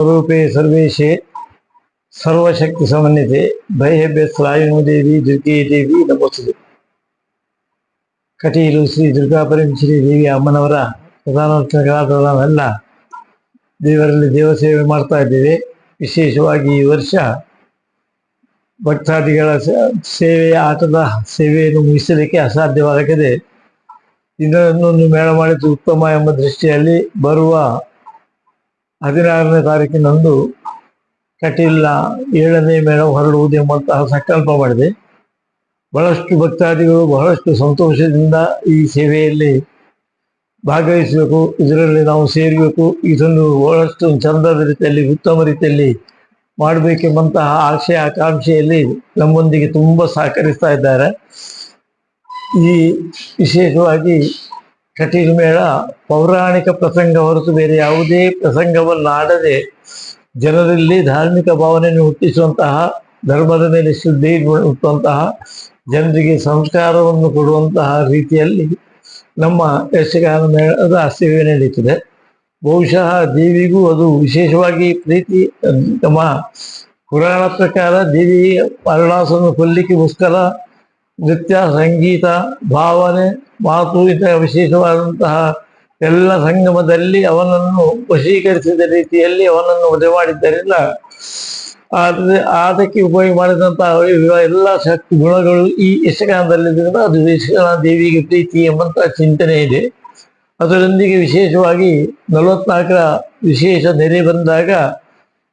ಸ್ವರೂಪೇ ಸರ್ವೇಶೇ ಸರ್ವಶಕ್ತಿ ಸಮನ್ವಿತೆ. ಭಯಭ್ಯ ಸ್ಲಾಯಿನೋ ದೇವಿ ದುರ್ಗೆ ದೇವಿ ನಮೋಸ್ತುತೆ. ಕಟೀಲು ಶ್ರೀ ದುರ್ಗಾ ಶ್ರೀ ದೇವಿ ಅಮ್ಮನವರ ಪ್ರಧಾನ ಎಲ್ಲ ದೇವರಲ್ಲಿ ದೇವ ಸೇವೆ ಮಾಡ್ತಾ ಇದ್ದೇವೆ. ವಿಶೇಷವಾಗಿ ಈ ವರ್ಷ ಭಕ್ತಾದಿಗಳ ಸೇವೆಯ ಆಟದ ಸೇವೆಯನ್ನು ಮುಗಿಸಲಿಕ್ಕೆ ಅಸಾಧ್ಯವಾಗದೆ ಇನ್ನೊಂದು ಮೇಳ ಮಾಡಿದ್ದು ಉತ್ತಮ ಎಂಬ ದೃಷ್ಟಿಯಲ್ಲಿ ಬರುವ ಹದಿನಾರನೇ ತಾರೀಕಿನಂದು ಕಟೀಲ್ನ ಏಳನೇ ಮೇಳ ಹೊರಡುವುದು ಎಂಬಂತಹ ಸಂಕಲ್ಪ ಮಾಡಿದೆ. ಬಹಳಷ್ಟು ಭಕ್ತಾದಿಗಳು ಬಹಳಷ್ಟು ಸಂತೋಷದಿಂದ ಈ ಸೇವೆಯಲ್ಲಿ ಭಾಗವಹಿಸಬೇಕು, ಇದರಲ್ಲಿ ನಾವು ಸೇರಬೇಕು, ಇದನ್ನು ಬಹಳಷ್ಟು ಚಂದದ ರೀತಿಯಲ್ಲಿ, ಉತ್ತಮ ರೀತಿಯಲ್ಲಿ ಮಾಡಬೇಕೆಂಬಂತಹ ಆಶೆ, ಆಕಾಂಕ್ಷೆಯಲ್ಲಿ ನಮ್ಮೊಂದಿಗೆ ತುಂಬ ಸಹಕರಿಸ್ತಾ ಇದ್ದಾರೆ. ಈ ವಿಶೇಷವಾಗಿ ಕಟೀಲು ಮೇಳ ಪೌರಾಣಿಕ ಪ್ರಸಂಗ ಹೊರತು ಬೇರೆ ಯಾವುದೇ ಪ್ರಸಂಗವನ್ನಾಡದೆ ಜನರಲ್ಲಿ ಧಾರ್ಮಿಕ ಭಾವನೆಯನ್ನು ಹುಟ್ಟಿಸುವಂತಹ, ಧರ್ಮದ ಮೇಲೆ ಶುದ್ಧಿ ಹುಟ್ಟುವಂತಹ, ಜನರಿಗೆ ಸಂಸ್ಕಾರವನ್ನು ಕೊಡುವಂತಹ ರೀತಿಯಲ್ಲಿ ನಮ್ಮ ಯಕ್ಷಗಾನ ಮೇಳದ ಸೇವೆ ನಡೀತದೆ ಬಹುಶಃ ದೇವಿಗೂ ಅದು ವಿಶೇಷವಾಗಿ ಪ್ರೀತಿ, ನಮ್ಮ ಪುರಾಣ ಪ್ರಕಾರ ದೇವಿ ಅರುಣಾಸನ್ನು ಕೊಲ್ಲಿಕ್ಕೋಸ್ಕರ ನೃತ್ಯ ಸಂಗೀತ, ಭಾವನೆ ಮಾತು ಇತರ ವಿಶೇಷವಾದಂತಹ ಎಲ್ಲ ಸಂಗಮದಲ್ಲಿ ಅವನನ್ನು ವಶೀಕರಿಸಿದ ರೀತಿಯಲ್ಲಿ ಅವನನ್ನು ಮದುವೆ ಮಾಡಿದ್ದರಿಂದ ಆದರೆ ಅದಕ್ಕೆ ಉಪಯೋಗ ಮಾಡಿದಂತಹ ಎಲ್ಲ ಶಕ್ತಿ ಗುಣಗಳು ಈ ಯಶಗಾನದಲ್ಲಿದ್ದರಿಂದ ಅದು ಯಶಗಾನ ದೇವಿಗೆ ಪ್ರೀತಿ ಎಂಬಂತಹ ಚಿಂತನೆ ಇದೆ. ಅದರೊಂದಿಗೆ ವಿಶೇಷವಾಗಿ ನಲವತ್ನಾಲ್ಕರ ವಿಶೇಷ ನೆರೆ ಬಂದಾಗ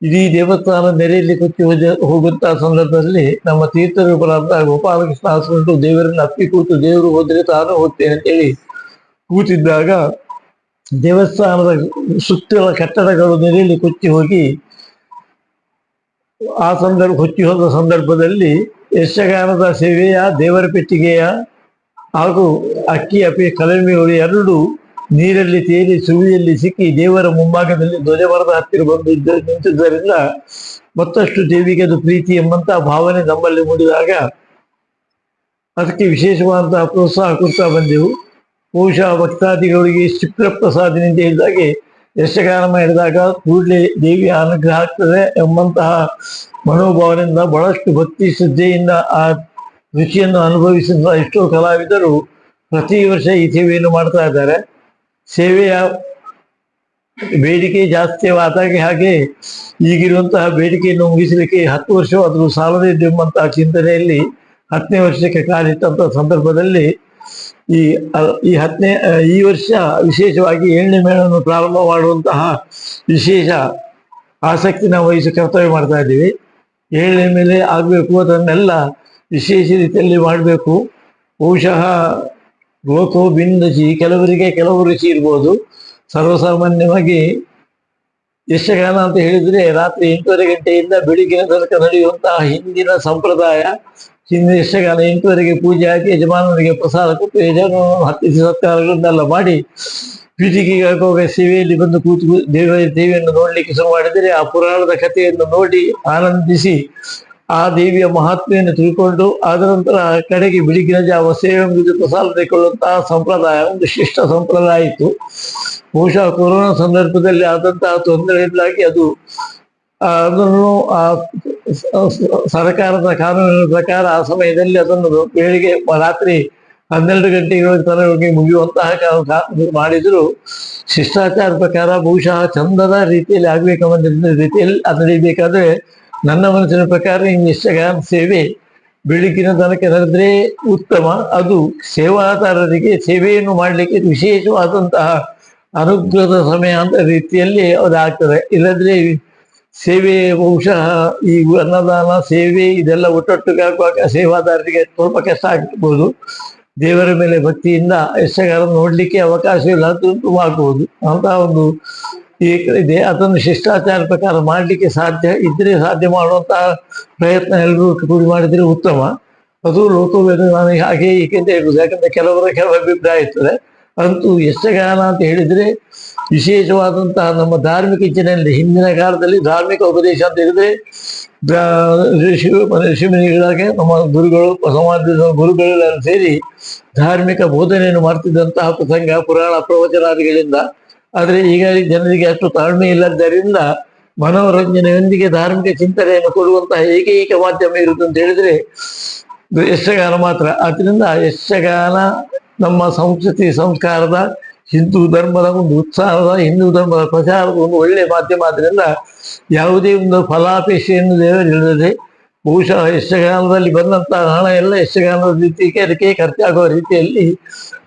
ಇಡೀ ದೇವಸ್ಥಾನ ನೆರೆಯಲ್ಲಿ ಕುಚ್ಚಿ ಹೋಗುವಂತಹ ಸಂದರ್ಭದಲ್ಲಿ ನಮ್ಮ ತೀರ್ಥರೂಪರಾದ ಗೋಪಾಲಕೃಷ್ಣ ಹಾಸ್ಕೊಂಡು ದೇವರನ್ನು ಅಪ್ಪಿ ಕೂತು ದೇವರು ಹೋದ್ರೆ ತಾನು ಹೋಗ್ತೇನೆ ಅಂತೇಳಿ ಕೂತಿದ್ದಾಗ ದೇವಸ್ಥಾನದ ಸುತ್ತಲ ಕಟ್ಟಡಗಳು ನೆರೆಯಲ್ಲಿ ಕೊಚ್ಚಿ ಹೋಗಿ ಆ ಸಂದರ್ಭ ಕೊಚ್ಚಿ ಹೋದ ಸಂದರ್ಭದಲ್ಲಿ ಯಕ್ಷಗಾನದ ಸೇವೆಯ, ದೇವರ ಪೆಟ್ಟಿಗೆಯ ಹಾಗೂ ಅಕ್ಕಿ, ಅಪ್ಪಿ ಕಲಮಿಗಳು ಎರಡು ನೀರಲ್ಲಿ ತೇಲಿ ಸುವಿಯಲ್ಲಿ ಸಿಕ್ಕಿ ದೇವರ ಮುಂಭಾಗದಲ್ಲಿ ಧ್ವಜವರದ ಹತ್ತಿರ ಬಂದು ಇದ್ದ ನಿಂತಿದ್ದರಿಂದ ಮತ್ತಷ್ಟು ದೇವಿಗೆ ಅದು ಪ್ರೀತಿ ಎಂಬಂತಹ ಭಾವನೆ ನಮ್ಮಲ್ಲಿ ಮೂಡಿದಾಗ ಅದಕ್ಕೆ ವಿಶೇಷವಾದಂತಹ ಪ್ರೋತ್ಸಾಹ ಕೊಡ್ತಾ ಬಂದೆವು. ಬಹುಶಃ ಭಕ್ತಾದಿಗಳಿಗೆ ಶುಕ್ರ ಪ್ರಸಾದಿನಿ ಅಂತ ಹೇಳಿದಾಗೆ ಯಶಗಾನ ಮಾಡಿದಾಗ ಕೂಡಲೇ ದೇವಿ ಅನುಗ್ರಹ ಆಗ್ತದೆ ಎಂಬಂತಹ ಮನೋಭಾವನೆಯಿಂದ ಬಹಳಷ್ಟು ಭಕ್ತಿ ಶ್ರದ್ಧೆಯಿಂದ ಆ ರುಚಿಯನ್ನು ಅನುಭವಿಸಿದ ಎಷ್ಟೋ ಕಲಾವಿದರು ಪ್ರತಿ ವರ್ಷ ಈ ಸೇವೆಯನ್ನು ಮಾಡ್ತಾ ಇದ್ದಾರೆ. ಸೇವೆಯ ಬೇಡಿಕೆ ಜಾಸ್ತಿ ಆದಾಗೆ ಹಾಗೆ ಈಗಿರುವಂತಹ ಬೇಡಿಕೆಯನ್ನು ಮುಗಿಸಲಿಕ್ಕೆ ಹತ್ತು ವರ್ಷವಾದರೂ ಸಾಲದೇ ಎಂಬಂತಹ ಚಿಂತನೆಯಲ್ಲಿ ಹತ್ತನೇ ವರ್ಷಕ್ಕೆ ಕಾಲಿಟ್ಟಂತಹ ಸಂದರ್ಭದಲ್ಲಿ ಈ ಈ ಹತ್ತನೇ ಈ ವರ್ಷ ವಿಶೇಷವಾಗಿ ಏಳನೇ ಮೇಳವನ್ನು ಪ್ರಾರಂಭ ಮಾಡುವಂತಹ ವಿಶೇಷ ಆಸಕ್ತಿ ನಾವು ವಹಿಸಿ ಕರ್ತವ್ಯ ಮಾಡ್ತಾ ಇದ್ದೀವಿ. ಏಳನೇ ಮೇಲೆ ಆಗಬೇಕು ಅದನ್ನೆಲ್ಲ ವಿಶೇಷ ರೀತಿಯಲ್ಲಿ ಮಾಡಬೇಕು. ಬಹುಶಃ ಲೋಕೋ ಭಿನ್ನಚಿ ಕೆಲವರಿಗೆ ಕೆಲವು ರುಚಿ ಇರ್ಬೋದು. ಸರ್ವಸಾಮಾನ್ಯವಾಗಿ ಯಕ್ಷಗಾನ ಅಂತ ಹೇಳಿದ್ರೆ ರಾತ್ರಿ ಎಂಟೂವರೆ ಗಂಟೆಯಿಂದ ಬೆಳಿಗ್ಗೆ ತನಕ ನಡೆಯುವಂತಹ ಹಿಂದಿನ ಸಂಪ್ರದಾಯ. ಹಿಂದಿನ ಯಕ್ಷಗಾನ ಎಂಟೂವರೆಗೆ ಪೂಜೆ ಹಾಕಿ ಯಜಮಾನನಿಗೆ ಪ್ರಸಾದ ಕೊಟ್ಟು ಯಜಮಾನವನ್ನು ಹತ್ತಿಸಿ ಸತ್ಕಾರಗಳನ್ನೆಲ್ಲ ಮಾಡಿ ಪೀಠಿಗೆಗೆ ಹೋಗುವ ಸೇವೆಯಲ್ಲಿ ಬಂದು ಕೂತು ದೇವ ದೇವಿಯನ್ನು ನೋಡ್ಲಿಕ್ಕೆ ಶುರು ಮಾಡಿದರೆ ಆ ಪುರಾಣದ ಕಥೆಯನ್ನು ನೋಡಿ ಆನಂದಿಸಿ ಆ ದೇವಿಯ ಮಹಾತ್ಮೆಯನ್ನು ತಿಳ್ಕೊಂಡು ಆದ ನಂತರ ಕಡೆಗೆ ಬೆಳಿಗ್ಗಿನ ಜಾವ ಸೇವೆ ಮುಗಿದು ಪ್ರಸಾದ ತೆಗೆಕೊಳ್ಳುವಂತಹ ಸಂಪ್ರದಾಯ, ಒಂದು ಶಿಷ್ಟ ಸಂಪ್ರದಾಯ ಇತ್ತು ಬಹುಶಃ ಕೊರೋನಾ ಸಂದರ್ಭದಲ್ಲಿ ಆದಂತಹ ತೊಂದರೆಯಿಂದಾಗಿ ಅದು ಅದನ್ನು, ಆ, ಸರ್ಕಾರದ ಕಾನೂನಿನ ಪ್ರಕಾರ ಆ ಸಮಯದಲ್ಲಿ ಅದನ್ನು ಬೆಳಿಗ್ಗೆ ರಾತ್ರಿ ಹನ್ನೆರಡು ಗಂಟೆಗಳ ತನಕ ಮುಗಿಯುವಂತಹ ಮಾಡಿದ್ರು. ಶಿಷ್ಟಾಚಾರ ಪ್ರಕಾರ ಬಹುಶಃ ಚಂದದ ರೀತಿಯಲ್ಲಿ ಆಗ್ಬೇಕೆಂಬ ರೀತಿಯಲ್ಲಿ ಅದು ನಡೀಬೇಕಾದ್ರೆ ನನ್ನ ಮನಸ್ಸಿನ ಪ್ರಕಾರ ಈ ಯಕ್ಷಗಾನ ಸೇವೆ ಬೆಳಗಿನ ತನಕ ನಡೆದ್ರೆ ಉತ್ತಮ. ಅದು ಸೇವಾದಾರರಿಗೆ ಸೇವೆಯನ್ನು ಮಾಡಲಿಕ್ಕೆ ವಿಶೇಷವಾದಂತಹ ಅನುಗ್ರಹದ ಸಮಯ ಅಂತ ರೀತಿಯಲ್ಲಿ ಅದಾಗ್ತದೆ ಇಲ್ಲದ್ರೆ ಸೇವೆ ಬಹುಶಃ ಈ ಅನ್ನದಾನ ಸೇವೆ ಇದೆಲ್ಲ ಒಟ್ಟೊಟ್ಟಿಗೆ ಹಾಕುವಾಗ ಸೇವಾದಾರರಿಗೆ ಸ್ವಲ್ಪ ಕಷ್ಟ ಆಗ್ಬೋದು. ದೇವರ ಮೇಲೆ ಭಕ್ತಿಯಿಂದ ಯಕ್ಷಗಾನ ನೋಡ್ಲಿಕ್ಕೆ ಇಲ್ಲ ಅಂತ ಅಂತಹ ಒಂದು ಈ ಇದೆ, ಅದನ್ನು ಶಿಷ್ಟಾಚಾರ ಪ್ರಕಾರ ಮಾಡಲಿಕ್ಕೆ ಸಾಧ್ಯ, ಇದ್ರೆ ಸಾಧ್ಯ ಮಾಡುವಂತಹ ಪ್ರಯತ್ನ ಎಲ್ಲರೂ ಕೂಡಿ ಮಾಡಿದ್ರೆ ಉತ್ತಮ. ಅದು ಲೋಕವೇದ ನನಗೆ ಹಾಗೆ ಅಂತ ಹೇಳ್ಬೋದು ಯಾಕಂದ್ರೆ ಕೆಲವರ ಕೆಲವು ಅಭಿಪ್ರಾಯ ಇರ್ತದೆ. ಅಂತೂ ಯಕ್ಷಗಾನ ಅಂತ ಹೇಳಿದ್ರೆ ವಿಶೇಷವಾದಂತಹ ನಮ್ಮ ಧಾರ್ಮಿಕ ಚಿನ್ನೆಯಲ್ಲಿ ಹಿಂದಿನ ಕಾಲದಲ್ಲಿ ಧಾರ್ಮಿಕ ಉಪದೇಶ ಅಂತ ಹೇಳಿದ್ರೆ ಋಷಿಮುನಿಗಳಿಗೆ ನಮ್ಮ ಗುರುಗಳು, ಸಮಾಜದ ಗುರುಗಳೆಲ್ಲ ಸೇರಿ ಧಾರ್ಮಿಕ ಬೋಧನೆಯನ್ನು ಮಾಡ್ತಿದ್ದಂತಹ ಪ್ರಸಂಗ, ಪುರಾಣ ಪ್ರವಚನಾದಿಗಳಿಂದ ಆದರೆ ಈಗ ಜನರಿಗೆ ಅಷ್ಟು ತಾಳ್ಮೆ ಇಲ್ಲದ್ದರಿಂದ ಮನೋರಂಜನೆಯೊಂದಿಗೆ ಧಾರ್ಮಿಕ ಚಿಂತನೆಯನ್ನು ಕೊಡುವಂತಹ ಏಕೈಕ ಮಾಧ್ಯಮ ಇರುವುದು ಅಂತ ಹೇಳಿದ್ರೆ ಯಕ್ಷಗಾನ ಮಾತ್ರ. ಆದ್ರಿಂದ ಯಕ್ಷಗಾನ ನಮ್ಮ ಸಂಸ್ಕೃತಿ, ಸಂಸ್ಕಾರದ ಹಿಂದೂ ಧರ್ಮದ ಒಂದು ಉತ್ಸಾಹದ, ಹಿಂದೂ ಧರ್ಮದ ಪ್ರಚಾರದ ಒಂದು ಒಳ್ಳೆಯ ಮಾಧ್ಯಮ. ಆದ್ರಿಂದ ಯಾವುದೇ ಒಂದು ಫಲಾಪೇಕ್ಷೆಯನ್ನು ದೇವರಿಲ್ಲದೆ ಬಹುಶಃ ಯಕ್ಷಗಾನದಲ್ಲಿ ಬಂದಂತಹ ಹಣ ಎಲ್ಲ ಯಕ್ಷಗಾನದ ರೀತಿಗೆ ಅದಕ್ಕೆ ಖರ್ಚಾಗುವ ರೀತಿಯಲ್ಲಿ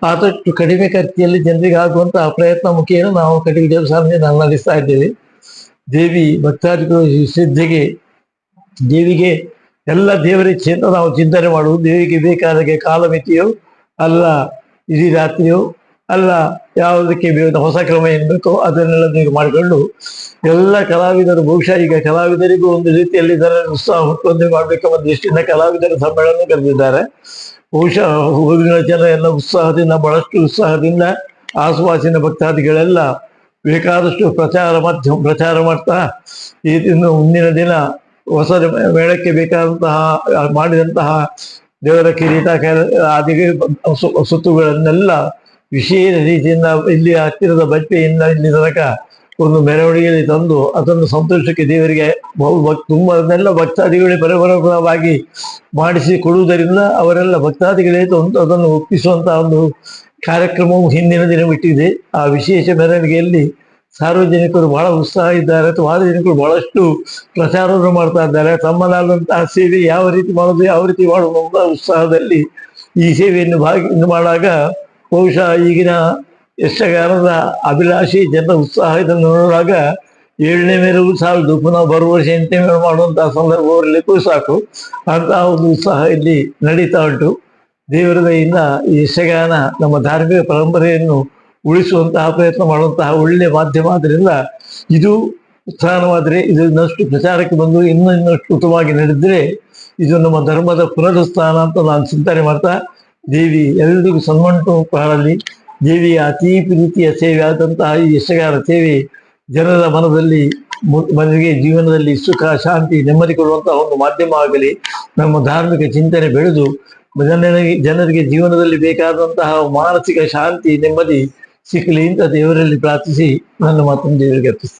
ಆದಷ್ಟು ಕಡಿಮೆ ಖರ್ಚಿಯಲ್ಲಿ ಜನರಿಗೆ ಆಗುವಂತಹ ಪ್ರಯತ್ನ ಮುಖೇನ ನಾವು ದೇವಸ್ಥಾನದಲ್ಲಿ ನಾವು ನಡೆಸ್ತಾ ಇದ್ದೇವೆ. ದೇವಿ ಭಕ್ತಾದಿಗಳು ಸಿದ್ಧಿಗೆ ದೇವಿಗೆ ಎಲ್ಲ ದೇವರ ನಾವು ಚಿಂತನೆ ಮಾಡುವುದು. ದೇವಿಗೆ ಬೇಕಾದಾಗೆ ಕಾಲಮಿತಿಯೋ, ಅಲ್ಲ ಇಡೀ ರಾತ್ರಿಯೋ ಅಲ್ಲ, ಯಾವುದಕ್ಕೆ ಬೇ- ಹೊಸ ಕ್ರಮ ಏನು ಬೇಕೋ ಅದನ್ನೆಲ್ಲ ನೀವು ಮಾಡಿಕೊಂಡು ಎಲ್ಲ ಕಲಾವಿದರು, ಬಹುಶಃ ಈಗ ಕಲಾವಿದರಿಗೂ ಒಂದು ರೀತಿಯಲ್ಲಿ ಇದರ ಉತ್ಸಾಹ ಹುಟ್ಟುವಂತೆ ಮಾಡಬೇಕೆಂಬ ದೃಷ್ಟಿಯಿಂದ ಕಲಾವಿದರ ಸಮ್ಮೇಳನ ಕರೆದಿದ್ದಾರೆ. ಬಹುಶಃ ಊರಿನ ಜನ ಎಲ್ಲ ಉತ್ಸಾಹದಿಂದ, ಬಹಳಷ್ಟು ಉತ್ಸಾಹದಿಂದ ಆಸುವಾಸಿನ ಭಕ್ತಾದಿಗಳೆಲ್ಲ ಬೇಕಾದಷ್ಟು ಪ್ರಚಾರ ಮಾಧ್ಯಮ, ಪ್ರಚಾರ ಮಾಡ್ತಾ ಈ ದಿನ ಮುಂದಿನ ದಿನ ಹೊಸ ಮೇಳಕ್ಕೆ ಬೇಕಾದಂತಹ, ಮಾಡಿದಂತಹ ದೇವರ ಕಿರೀಟ ಆದಿ ಸುತ್ತುಗಳನ್ನೆಲ್ಲ ವಿಶೇಷ ರೀತಿಯಿಂದ ಇಲ್ಲಿ ಹತ್ತಿರದ ಬಟ್ಟೆಯಿಂದ ಇಲ್ಲಿ ತನಕ ಒಂದು ಮೆರವಣಿಗೆಯಲ್ಲಿ ತಂದು ಅದನ್ನು ಸಂತೋಷಕ್ಕೆ ದೇವರಿಗೆ ತುಂಬನೆಲ್ಲ ಭಕ್ತಾದಿಗಳೇ ಪರಪರವಾಗಿ ಮಾಡಿಸಿ ಕೊಡುವುದರಿಂದ ಅವರೆಲ್ಲ ಭಕ್ತಾದಿಗಳೇ ತಂದು ಅದನ್ನು ಒಪ್ಪಿಸುವಂತಹ ಒಂದು ಕಾರ್ಯಕ್ರಮವು ಹಿಂದಿನ ದಿನ ಬಿಟ್ಟಿದೆ. ಆ ವಿಶೇಷ ಮೆರವಣಿಗೆಯಲ್ಲಿ ಸಾರ್ವಜನಿಕರು ಬಹಳ ಉತ್ಸಾಹ ಇದ್ದಾರೆ. ಅಥವಾ ಸಾರ್ವಜನಿಕರು ಬಹಳಷ್ಟು ಪ್ರಚಾರವನ್ನು ಮಾಡ್ತಾ ಇದ್ದಾರೆ. ತಮ್ಮದಾದಂತಹ ಸೇವೆ ಯಾವ ರೀತಿ ಮಾಡೋದು ಯಾವ ರೀತಿ ಮಾಡುವ ಉತ್ಸಾಹದಲ್ಲಿ ಈ ಸೇವೆಯನ್ನು ಭಾಗಿ, ಇದು ಮಾಡುವಾಗ ಬಹುಶಃ ಈಗಿನ ಯಕ್ಷಗಾನದ ಅಭಿಲಾಷಿ ಜನರ ಉತ್ಸಾಹ ಇದನ್ನು ನೋಡುವಾಗ ಏಳನೇ ಮೇರೆಗೂ ಸಾಲದು. ಪುನಃ ಬರುವ ವರ್ಷ ಎಂಟನೇ ಮೇಲೆ ಮಾಡುವಂತಹ ಸಂದರ್ಭ ಬರಲಿಕ್ಕೂ ಸಾಕು. ಅಂತಹ ಒಂದು ಉತ್ಸಾಹ ಇಲ್ಲಿ ನಡೀತಾ ಉಂಟು. ದೇವರ ದಯಿಂದ ಈ ಯಕ್ಷಗಾನ ನಮ್ಮ ಧಾರ್ಮಿಕ ಪರಂಪರೆಯನ್ನು ಉಳಿಸುವಂತಹ ಪ್ರಯತ್ನ ಮಾಡುವಂತಹ ಒಳ್ಳೆಯ ಮಾಧ್ಯಮ ಆದ್ರಿಂದ ಇದು ಉತ್ಥಾನವಾದರೆ ಇದು ಇನ್ನಷ್ಟು ಪ್ರಚಾರಕ್ಕೆ ಬಂದು ಇನ್ನೂ ಇನ್ನಷ್ಟು ಉತ್ತಮವಾಗಿ ನಡೆದರೆ ಇದು ನಮ್ಮ ಧರ್ಮದ ಪುನರುತ್ಥಾನ ಅಂತ ನಾನು ಚಿಂತನೆ ಮಾಡ್ತಾ ದೇವಿ ಎಲ್ಲರಿಗೂ ಸನ್ಮಂಟು ಮಾಡಲಿ ದೇವಿಯ ಅತಿ ಪ್ರೀತಿಯ ಸೇವೆ ಆದಂತಹ ಈ ಯಶಗಾರ ಸೇವೆ ಜನರ ಮನದಲ್ಲಿ ಮನೆಗೆ ಜೀವನದಲ್ಲಿ ಸುಖ, ಶಾಂತಿ, ನೆಮ್ಮದಿ ಕೊಡುವಂತಹ ಒಂದು ಮಾಧ್ಯಮ ಆಗಲಿ, ನಮ್ಮ ಧಾರ್ಮಿಕ ಚಿಂತನೆ ಬೆಳೆದು ಜನರಿಗೆ ಜನರಿಗೆ ಜೀವನದಲ್ಲಿ ಬೇಕಾದಂತಹ ಮಾನಸಿಕ ಶಾಂತಿ, ನೆಮ್ಮದಿ ಸಿಕ್ಕಲಿ ಅಂತ ದೇವರಲ್ಲಿ ಪ್ರಾರ್ಥಿಸಿ ನನ್ನ ಮಾತನ್ನು ದೇವರಿಗೆ ಅರ್ಪಿಸ್ತೀನಿ